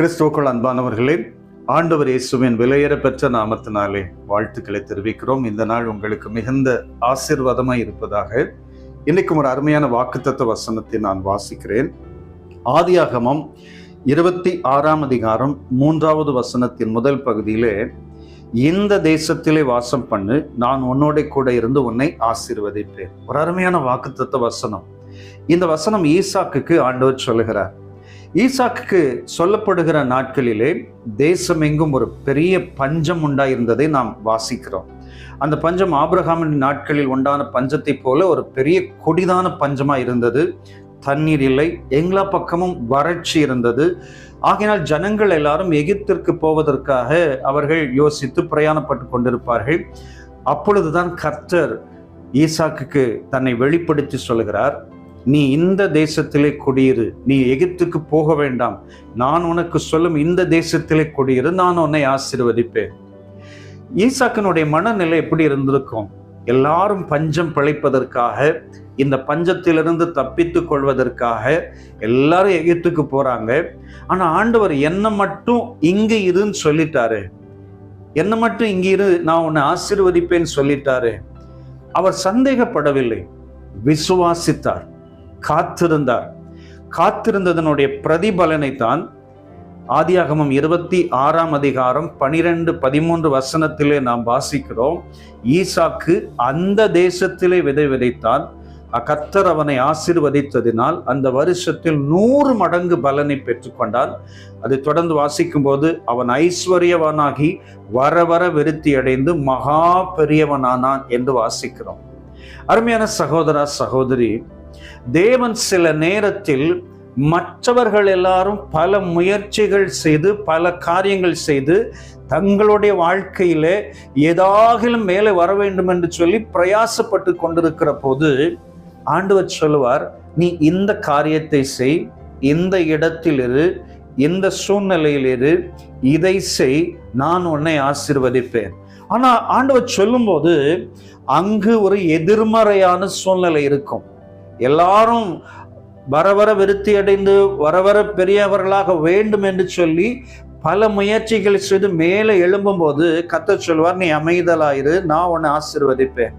கிறிஸ்துவுக்குள் அன்பானவர்களே ஆண்டவர் இயேசுவின் விலையேற பெற்ற நாமத்தினாலே வாழ்த்துக்களை தெரிவிக்கிறோம். இந்த நாள் உங்களுக்கு மிகுந்த ஆசீர்வாதமாய் இருப்பதாக. இன்னைக்கும் ஒரு அருமையான வாக்குத்தத்த வசனத்தை நான் வாசிக்கிறேன். ஆதியாகமம் இருபத்தி ஆறாம் அதிகாரம் மூன்றாவது வசனத்தின் முதல் பகுதியிலே இந்த தேசத்திலே வாசம் பண்ணு நான் உன்னோட கூட இருந்து உன்னை ஆசீர்வதிப்பேன். ஒரு அருமையான வாக்குத்தத்த வசனம். இந்த வசனம் ஈசாக்குக்கு ஆண்டவர் சொல்லுகிறார். ஈசாக்கு சொல்லப்படுகிற நாட்களிலே தேசம் எங்கும் ஒரு பெரிய பஞ்சம் உண்டாயிருந்ததை நாம் வாசிக்கிறோம். அந்த பஞ்சம் ஆப்ரஹாமின் நாட்களில் உண்டான பஞ்சத்தை போல ஒரு பெரிய கொடிதான பஞ்சமா இருந்தது. தண்ணீர் இல்லை எல்லா பக்கமும் வறட்சி இருந்தது. ஆகையினால் ஜனங்கள் எல்லாரும் எகிப்திற்கு போவதற்காக அவர்கள் யோசித்து பிரயாணப்பட்டு கொண்டிருப்பார்கள். அப்பொழுதுதான் கர்த்தர் ஈசாக்குக்கு தன்னை வெளிப்படுத்தி சொல்கிறார் நீ இந்த தேசத்திலே குடியிரு. நீ எகிப்துக்கு போக வேண்டாம். நான் உனக்கு சொல்லும் இந்த தேசத்திலே குடியிரு. நான் உன்னை ஆசீர்வதிப்பேன். ஈசாக்கனுடைய மனநிலை எப்படி இருந்திருக்கும்? எல்லாரும் பஞ்சம் பிழைப்பதற்காக இந்த பஞ்சத்திலிருந்து தப்பித்து கொள்வதற்காக எல்லாரும் எகிப்துக்கு போறாங்க. ஆனா ஆண்டவர் என்ன மட்டும் இங்க இருன்னு சொல்லிட்டாரு. என்ன மட்டும் இங்க இரு நான் உன்னை ஆசிர்வதிப்பேன்னு சொல்லிட்டாரு. அவர் சந்தேகப்படவில்லை. விசுவாசித்தார். காத்திருந்தார். காத்திருந்ததனுடைய பிரதிபலனை தான் ஆதியாகமம் இருபத்தி ஆறாம் அதிகாரம் பனிரெண்டு பதிமூன்று வசனத்திலே நாம் வாசிக்கிறோம். ஈசாக்கு அந்த தேசத்திலே விதை விதைத்தான். கத்தர் அவனை ஆசிர்வதித்ததினால் அந்த வருஷத்தில் நூறு மடங்கு பலனை பெற்றுக்கொண்டான். அதை தொடர்ந்து வாசிக்கும் போது அவன் ஐஸ்வர்யவனாகி வர வர விருத்தி அடைந்து மகா பெரியவனானான் என்று வாசிக்கிறோம். அருமையான சகோதரா சகோதரி தேவன் சில நேரத்தில் மற்றவர்கள் எல்லாரும் பல முயற்சிகள் செய்து பல காரியங்கள் செய்து தங்களுடைய வாழ்க்கையில ஏதாகிலும் மேலே வர வேண்டும் என்று சொல்லி பிரயாசப்பட்டு கொண்டிருக்கிற போது ஆண்டவர் சொல்லுவார் நீ இந்த காரியத்தை செய் இந்த இடத்தில் இரு இந்த சூழ்நிலையில் இரு இதை செய் நான் உன்னை ஆசிர்வதிப்பேன். ஆனால் ஆண்டவர் சொல்லும்போது அங்கு ஒரு எதிர்மறையான சூழ்நிலை இருக்கும். எல்லாரும் வர வர விருத்தி அடைந்து வர வர பெரியவர்களாக வேண்டும் என்று சொல்லி பல முயற்சிகள் செய்து மேலே எழும்பும்போது கத்த சொல்வார் நீ அமைதலாயிரு நான் உன்னை ஆசிர்வதிப்பேன்.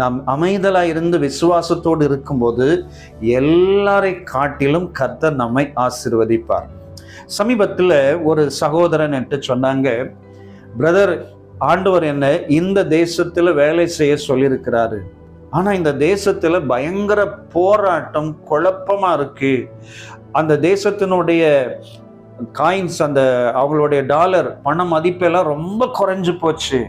நாம் அமைதலா இருந்து விசுவாசத்தோடு இருக்கும்போது எல்லாரை காட்டிலும் கத்த நம்மை ஆசிர்வதிப்பார். சமீபத்தில் ஒரு சகோதரன் என்று சொன்னாங்க பிரதர் ஆண்டவர் என்ன இந்த தேசத்தில் வேலை செய்ய சொல்லியிருக்கிறாரு. ஆனால் இந்த தேசத்தில் பயங்கர போராட்டம் குழப்பமாக இருக்குது அந்த தேசத்தினுடைய காயின்ஸ் அந்த அவங்களுடைய டாலர் பண மதிப்பெல்லாம் ரொம்ப குறைஞ்சு போச்சு.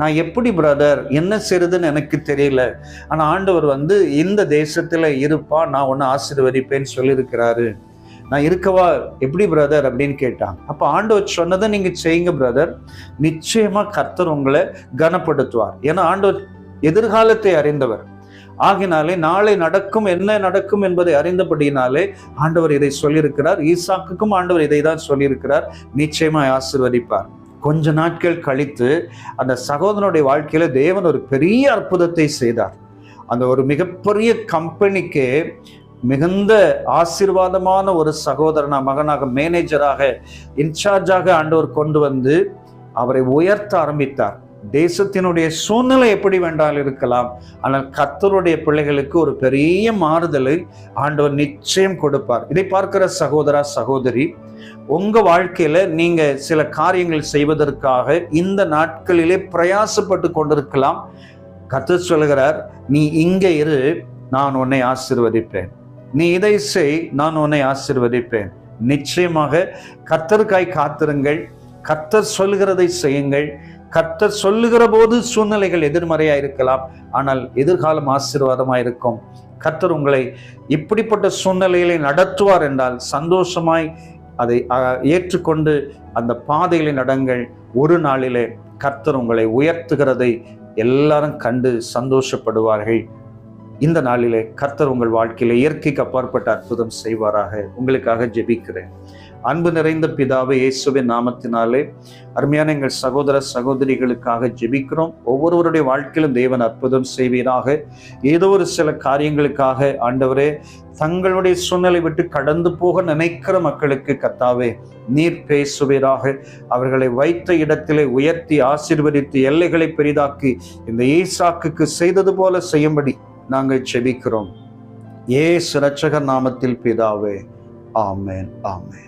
நான் எப்படி பிரதர் என்ன செய்யுதுன்னு எனக்கு தெரியல. ஆனால் ஆண்டவர் வந்து இந்த தேசத்தில் இருப்பா நான் ஒன்று ஆசீர்வதிப்பேன்னு சொல்லியிருக்கிறாரு. நான் இருக்கவா? எப்படி பிரதர் அப்படின்னு கேட்டான். அப்போ ஆண்டவர் சொன்னதை நீங்கள் செய்யுங்க பிரதர் நிச்சயமாக கர்த்தர் உங்களை கனப்படுத்துவார். ஏன்னா ஆண்டவர் எதிர்காலத்தை அறிந்தவர். ஆகினாலே நாளை நடக்கும் என்ன நடக்கும் என்பதை அறிந்தபடியினாலே ஆண்டவர் இதை சொல்லியிருக்கிறார். ஈசாக்குக்கும் ஆண்டவர் இதை தான் சொல்லியிருக்கிறார். நிச்சயமாய் ஆசிர்வதிப்பார். கொஞ்ச நாட்கள் கழித்து அந்த சகோதரனுடைய வாழ்க்கையில தேவன் ஒரு பெரிய அற்புதத்தை செய்தார். அந்த ஒரு மிகப்பெரிய கம்பெனிக்கு மிகுந்த ஆசீர்வாதமான ஒரு சகோதரனா மகனாக மேனேஜராக இன்சார்ஜாக ஆண்டவர் கொண்டு வந்து அவரை உயர்த்த ஆரம்பித்தார். தேசத்தினுடைய சூழ்நிலை எப்படி வேண்டாலும் இருக்கலாம். ஆனால் கத்தருடைய பிள்ளைகளுக்கு ஒரு பெரிய மாறுதலை ஆண்டவர் நிச்சயம் கொடுப்பார். இதை பார்க்கிற சகோதரா சகோதரி உங்க வாழ்க்கையில நீங்க சில காரியங்கள் செய்வதற்காக இந்த நாட்களிலே பிரயாசப்பட்டு கொண்டிருக்கலாம். கத்து சொல்கிறார் நீ இங்க இரு நான் உன்னை ஆசிர்வதிப்பேன். நீ இதை செய் நான் உன்னை ஆசிர்வதிப்பேன். நிச்சயமாக கத்தருக்காய் காத்திருங்கள். கத்தர் சொல்கிறதை செய்யுங்கள். கர்த்தர் சொல்லுகிற போது சூழ்நிலைகள் எதிர்மறையா இருக்கலாம். ஆனால் எதிர்காலம் ஆசீர்வாதமாக இருக்கும். கர்த்தர் உங்களை இப்படிப்பட்ட சூழ்நிலைகளை நடத்துவார் என்றால் சந்தோஷமாய் அதை ஏற்றுக்கொண்டு அந்த பாதையிலே நடங்கள். ஒரு நாளிலே கர்த்தர் உங்களை உயர்த்துகிறதை எல்லாரும் கண்டு சந்தோஷப்படுவார்கள். இந்த நாளிலே கர்த்தர் உங்கள் வாழ்க்கையில இயற்கைக்கு அப்பாற்பட்ட அற்புதம் செய்வாராக. உங்களுக்காக ஜெபிக்கிறேன். அன்பு நிறைந்த பிதாவை இயேசுவின் நாமத்தினாலே அருமையான எங்கள் சகோதர சகோதரிகளுக்காக ஜெபிக்கிறோம். ஒவ்வொருவருடைய வாழ்க்கையிலும் தேவன் அற்புதம் செய்வீராக. ஏதோ ஒரு சில காரியங்களுக்காக ஆண்டவரே தங்களுடைய சூழ்நிலை விட்டு கடந்து போக நினைக்கிற மக்களுக்கு கத்தாவே நீர் பேசுவீராக. அவர்களை வைத்த இடத்திலே உயர்த்தி ஆசிர்வதித்து எல்லைகளை பெரிதாக்கி இந்த ஈசாக்குக்கு செய்தது போல செய்யும்படி நாங்கள் செபிக்கிறோம் ஏ ரட்சகர் நாமத்தில் பிதாவே ஆமேன் ஆமேன்.